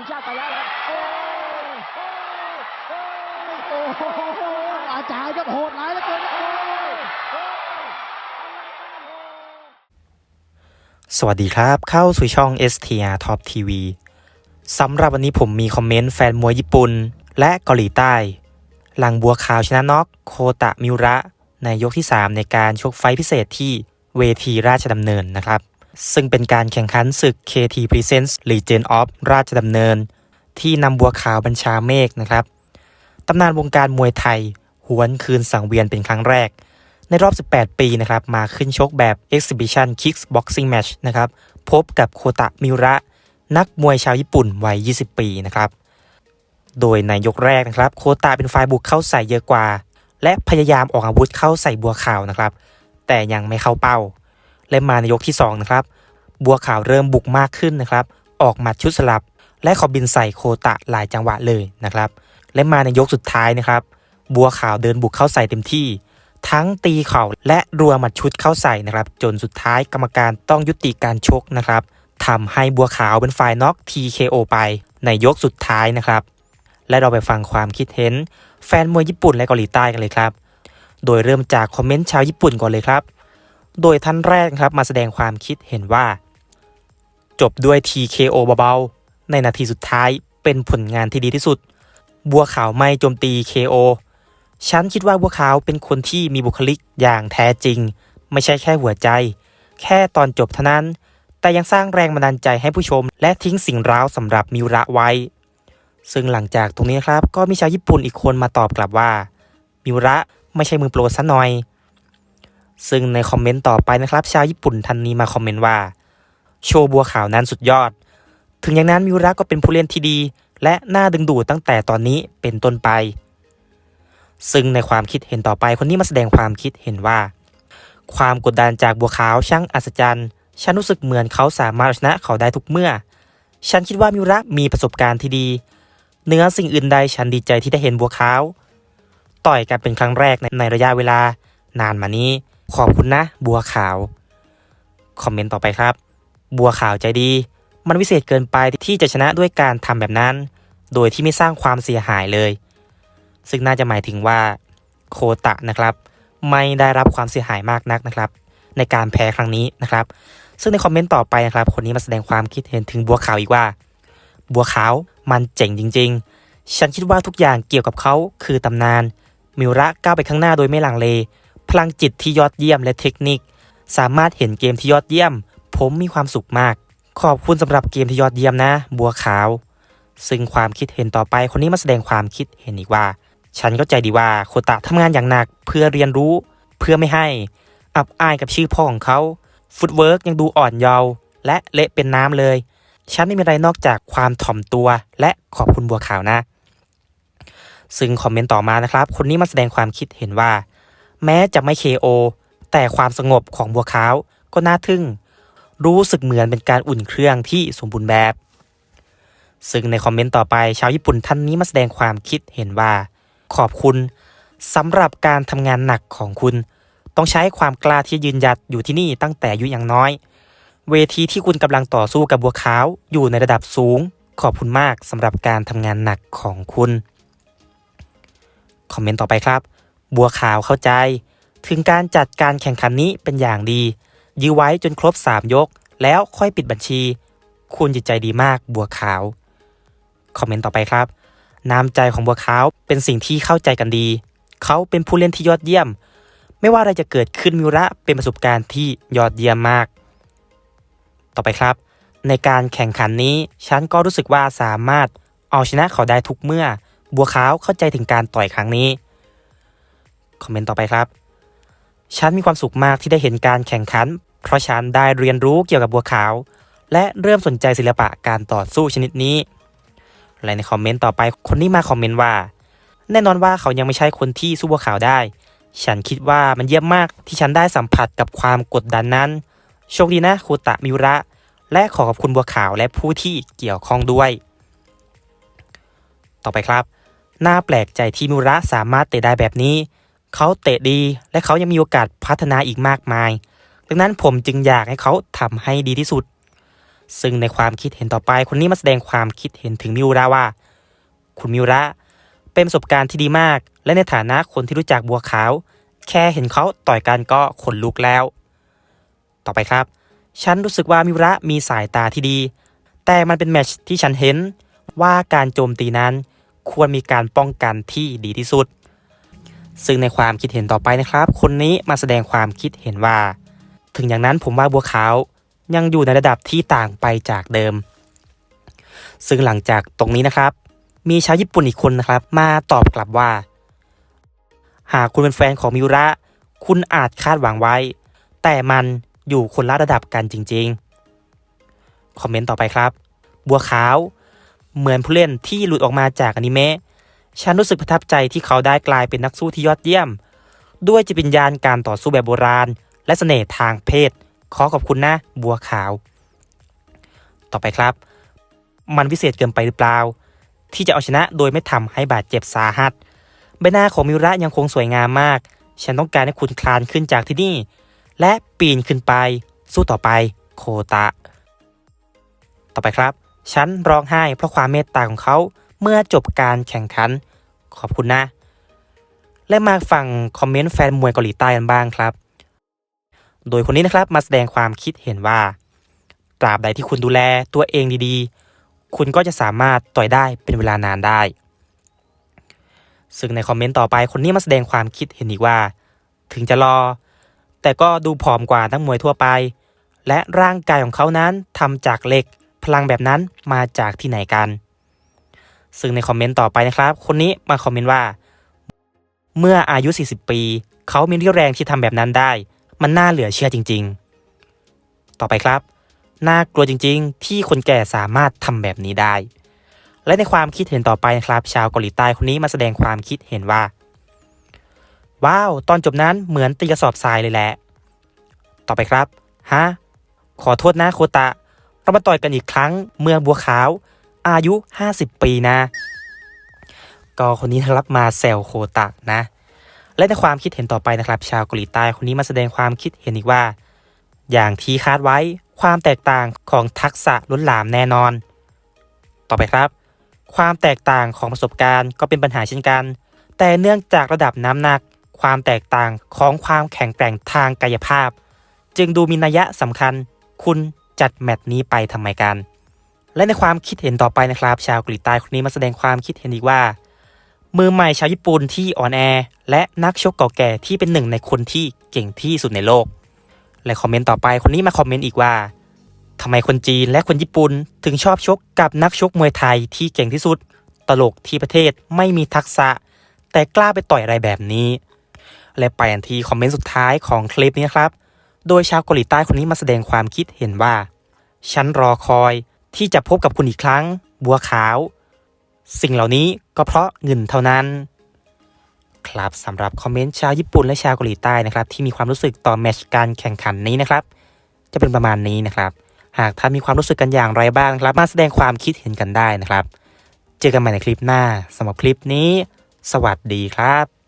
ทีมชาติไปแล้วครับโอ้โอ้โหอาจารย์ครับโหดร้ายเหลือเกินสวัสดีครับ เข้าสู่ช่อง STR Top TV สำหรับวันนี้ผมมีคอมเมนต์แฟนมวยญี่ปุ่น และเกาหลีใต้ หลังบัวขาวชนะน็อกโคตะมิวระ ในยกที่ 3 ในการชกไฟพิเศษที่เวทีราชดำเนินนะครับ ซึ่งเป็นการแข่งขันศึก KT Presents Legend of ราชดำเนิน ที่นำบัวขาวบัญชาเมฆนะครับตำนานวงการมวยไทย หวนคืนสังเวียนเป็นครั้งแรก ในรอบ 18 ปีนะครับมาขึ้นชกแบบ Exhibition Kicks Boxing Match นะครับพบกับโคตะมิระ นักมวยชาวญี่ปุ่นวัย 20 ปีนะครับโดยในยกแรกนะครับโคตะเป็นฝ่ายบุกเข้าใส่เยอะกว่า และพยายามออกอาวุธเข้าใส่บัวขาวนะครับ แต่ยังไม่เข้าเป้า และมาในยกที่2นะครับบัวขาวเริ่มบุกมากขึ้นนะครับ ออกหมัดชุดสลับ และขอบินใส่โคตะหลายจังหวะเลยนะครับ และมาในยกสุดท้ายนะครับ บัวขาวเดินบุกเข้าใส่เต็มที่ ทั้งตีเข่าและรัวหมัดชุดเข้าใส่นะครับ จนสุดท้ายกรรมการต้องยุติการชกนะครับทำให้บัวขาวเป็นฝ่ายน็อก TKO ไปในยกสุดท้ายนะครับ และเราไปฟังความคิดเห็น แฟนมวยญี่ปุ่นและเกาหลีใต้กันเลยครับ โดยเริ่มจากคอมเมนต์ชาวญี่ปุ่นก่อนเลยครับ โดยท่านแรกครับมาแสดงความคิดเห็นว่า จบด้วย TKO เบาๆ ในนาทีสุดท้ายเป็นผลงานที่ดีที่สุด บัวขาวไม่โจมตี KO ฉันคิดว่าบัวขาวเป็นคนที่มีบุคลิกอย่างแท้จริง ไม่ใช่แค่หัวใจ แค่ตอนจบเท่านั้น แต่ยังสร้างแรงบันดาลใจให้ผู้ชม และทิ้งสิ่งร้าวสำหรับมิวระไว้ ซึ่งหลังจากตรงนี้ครับ ก็มีชาวญี่ปุ่นอีกคนมาตอบกลับว่า มิวระไม่ใช่มือโปรซะหน่อย ซึ่งในคอมเมนต์ต่อไปนะครับ ชาวญี่ปุ่นท่านนี้มาคอมเมนต์ว่า โชว์บัวขาวนั้นสุดยอด ถึงอย่างนั้นมิวระก็เป็นผู้เล่นที่ดี และน่าดึงดูดตั้งแต่ตอนนี้เป็นต้นไป ซึ่งในความคิดเห็นต่อไปคนนี้มาแสดงความคิดเห็นว่า ความกดดันจากบัวขาวช่างอัศจรรย์ ฉันรู้สึกเหมือนเขาสามารถชนะเขาได้ทุกเมื่อ ฉันคิดว่ามิวระมีประสบการณ์ที่ดีเนื้อสิ่งอื่นใดฉันดีใจที่ได้เห็นบัวขาว ต่อยกันเป็นครั้งแรกในในระยะเวลานานมานี้ ขอบคุณนะ บัวขาว คอมเมนต์ต่อไปครับ บัวขาวใจดี มันวิเศษเกินไปที่จะชนะด้วยการทำแบบนั้น โดยที่ไม่สร้างความเสียหายเลย ซึ่งน่าจะหมายถึงว่าโคตะนะครับ ไม่ได้รับความเสียหายมากนักนะครับ ในการแพ้ครั้งนี้นะครับ ซึ่งในคอมเมนต์ต่อไปนะครับ คนนี้มาแสดงความคิดเห็นถึงบัวขาวอีกว่า บัวขาวมันเจ๋งจริง ๆ ฉันคิดว่าทุกอย่างเกี่ยวกับเขาคือตำนาน มิวระก้าวไปข้างหน้าโดยไม่ลังเล พลังจิตที่ยอดเยี่ยมและเทคนิค สามารถเห็นเกมที่ยอดเยี่ยม ผมมีความสุขมาก ขอบคุณสำหรับเกมที่ยอดเยี่ยมนะ บัวขาว ซึ่งความคิดเห็นต่อไปคนนี้มาแสดงความคิดเห็นอีกว่า ฉันเข้าใจดีว่าโคตะทำงานอย่างหนักเพื่อเรียนรู้ เพื่อไม่ให้ อับอายกับชื่อพ่อของเขาฟุตเวิร์กยังดูอ่อนเยาว์และเละเป็นน้ำเลย ฉันไม่มีอะไรนอกจากความถ่อมตัว และขอบคุณบัวขาวนะ ซึ่งคอมเมนต์ต่อมานะครับ คนนี้มาแสดงความคิดเห็นว่า แม้จะไม่ KO แต่ความสงบของบัวขาวก็น่าทึ่ง รู้สึกเหมือนเป็นการอุ่นเครื่องที่สมบูรณ์แบบ ซึ่งในคอมเมนต์ต่อไปชาวญี่ปุ่นท่านนี้มาแสดงความคิดเห็นว่า ขอบคุณสำหรับการทำงานหนักของคุณ ต้องใช้ความกล้าที่ยืนหยัดอยู่ที่นี่ตั้งแต่อายุยังน้อย เวทีที่คุณกำลังต่อสู้กับบัวขาวอยู่ในระดับสูง ขอบคุณมากสำหรับการทำงานหนักของคุณ คอมเมนต์ต่อไปครับ บัวขาวเข้าใจ ถึงการจัดการแข่งขันนี้เป็นอย่างดี ยื้อไว้จนครบ 3 ยก แล้วค่อยปิดบัญชี คุณจิตใจดีมากบัวขาว คอมเมนต์ต่อไปครับ น้ำใจของบัวขาวเป็นสิ่งที่เข้าใจกันดี เขาเป็นผู้เล่นที่ยอดเยี่ยม ไม่ว่าอะไรจะเกิดขึ้นมิระเป็นประสบการณ์ที่ยอดเยี่ยมมาก ต่อไปครับ ในการแข่งขันนี้ฉันก็รู้สึกว่าสามารถเอาชนะเขาได้ทุกเมื่อ บัวขาวเข้าใจถึงการต่อยครั้งนี้ คอมเมนต์ต่อไปครับ ฉันมีความสุขมากที่ได้เห็นการแข่งขัน เพราะฉันได้เรียนรู้เกี่ยวกับบัวขาว และเริ่มสนใจศิลปะการต่อสู้ชนิดนี้ และในคอมเมนต์ต่อไปคนนี้มาคอมเมนต์ว่า แน่นอนว่าเขายังไม่ใช่คนที่สู้บัวขาวได้ ฉันคิดว่ามันเยี่ยมมากที่ฉันได้สัมผัสกับความกดดันนั้น โชคดีนะคูตะมิระ และขอขอบคุณบัวขาวและผู้ที่เกี่ยวข้องด้วย ต่อไปครับน่าแปลกใจที่มิระสามารถเตะได้แบบนี้ เขาเตะดีและเขายังมีโอกาสพัฒนาอีกมากมาย ดังนั้นผมจึงอยากให้เขาทำให้ดีที่สุด ซึ่งในความคิดเห็นต่อไปคนนี้มาแสดงความคิดเห็นถึงมิวระว่า คุณมิวระเป็นประสบการณ์ที่ดีมาก และในฐานะคนที่รู้จักบัวขาว แค่เห็นเขาต่อยกันก็ขนลุกแล้ว ต่อไปครับ ฉันรู้สึกว่ามิวระมีสายตาที่ดี แต่มันเป็นแมชที่ฉันเห็นว่าการโจมตีนั้นควรมีการป้องกันที่ดีที่สุด ซึ่งในความคิดเห็นต่อไปนะครับ คนนี้มาแสดงความคิดเห็นว่า ถึงอย่างนั้นผมว่าบัวขาวยังอยู่ในระดับที่ต่างไปจากเดิม ซึ่งหลังจากตรงนี้นะครับ มีชาวญี่ปุ่นอีกคนนะครับ มาตอบกลับว่า หากคุณเป็นแฟนของมิวระ คุณอาจคาดหวังไว้ แต่มันอยู่คนละระดับกันจริง ๆ คอมเมนต์ต่อไปครับ บัวขาว เหมือนผู้เล่นที่หลุดออกมาจากอนิเมะ ฉันรู้สึกประทับใจที่เขาได้กลายเป็นนักสู้ที่ยอดเยี่ยม ด้วยจิตวิญญาณการต่อสู้แบบโบราณ และเสน่ห์ทางเพศ ขอขอบคุณนะ บัวขาว ต่อไปครับ มันวิเศษเกินไปหรือเปล่า ที่จะเอาชนะโดยไม่ทำให้บาดเจ็บสาหัส ใบหน้าของมิระยังคงสวยงามมาก ฉันต้องการให้คุณคลานขึ้นจากที่นี่ และปีนขึ้นไป สู้ต่อไป โคตะ ต่อไปครับ ฉันร้องไห้เพราะความเมตตาของเขา เมื่อจบการแข่งขัน ขอบคุณนะ และมาฟังคอมเมนต์แฟนมวยเกาหลีใต้กันบ้างครับ โดยคนนี้นะครับมาแสดงความคิดเห็นว่า ตราบใดที่คุณดูแลตัวเองดีๆ คุณก็จะสามารถต่อยได้เป็นเวลานานได้ ซึ่งในคอมเมนต์ต่อไปคนนี้มาแสดงความคิดเห็นอีกว่า ถึงจะรอ แต่ก็ดูผอมกว่านักมวยทั่วไป และร่างกายของเขานั้นทำจากเหล็กพลังแบบนั้นมาจากที่ไหนกัน ซึ่งในคอมเมนต์ต่อไปนะครับ คนนี้มาคอมเมนต์ว่า เมื่ออายุ 40 ปี เขามีเรี่ยวแรงที่ทำแบบนั้นได้ มันน่าเหลือเชื่อจริง ๆ ต่อไปครับ น่ากลัวจริง ๆ ที่คนแก่สามารถทำแบบนี้ได้ และในความคิดเห็นต่อไปนะครับ ชาวเกาหลีใต้คนนี้มาแสดงความคิดเห็นว่า ว้าว ตอนจบนั้นเหมือนตีกระสอบทรายเลยแหละ ต่อไปครับ ฮะ ขอโทษนะโคตะเรามาต่อยกันอีกครั้ง เมื่อบัวขาว อายุ 50 ปีนะ ก็คนนี้รับมาแซวโคตะนะ และในความคิดเห็นต่อไปนะครับ ชาวเกาหลีใต้คนนี้มาแสดงความคิดเห็นอีกว่า อย่างที่คาดไว้ความแตกต่างของทักษะล้นหลามแน่นอน ต่อไปครับ ความแตกต่างของประสบการณ์ก็เป็นปัญหาเช่นกัน แต่เนื่องจากระดับน้ำหนัก ความแตกต่างของความแข็งแกร่งทางกายภาพ จึงดูมีนัยสำคัญ คุณจัดแมตช์นี้ไปทำไมกัน และในความคิดเห็นต่อไปนะครับ ชาวเกาหลีใต้คนนี้มาแสดงความคิดเห็นอีกว่า มือใหม่ชาวญี่ปุ่นที่อ่อนแอ และนักชกเก่าแก่ที่เป็นหนึ่งในคนที่เก่งที่สุดในโลก และคอมเมนต์ต่อไปคนนี้มาคอมเมนต์อีกว่าทำไมคนจีนและคนญี่ปุ่นถึงชอบชกกับนักชกมวยไทยที่เก่งที่สุด ตลกที่ประเทศไม่มีทักษะ แต่กล้าไปต่อยอะไรแบบนี้ และไปอันที่คอมเมนต์สุดท้ายของคลิปนี้ครับ โดยชาวเกาหลีใต้คนนี้มาแสดงความคิดเห็นว่า ฉันรอคอย ที่จะพบกับคุณอีกครั้ง บัวขาว สิ่งเหล่านี้ก็เพราะเงินเท่านั้น ครับสำหรับคอมเมนต์ชาวญี่ปุ่นและชาวเกาหลีใต้นะครับ ที่มีความรู้สึกต่อแมชการแข่งขันนี้นะครับ จะเป็นประมาณนี้นะครับ หากท่านมีความรู้สึกกันอย่างไรบ้างนะครับ มาแสดงความคิดเห็นกันได้นะครับ เจอกันใหม่ในคลิปหน้าสำหรับคลิปนี้ สวัสดีครับ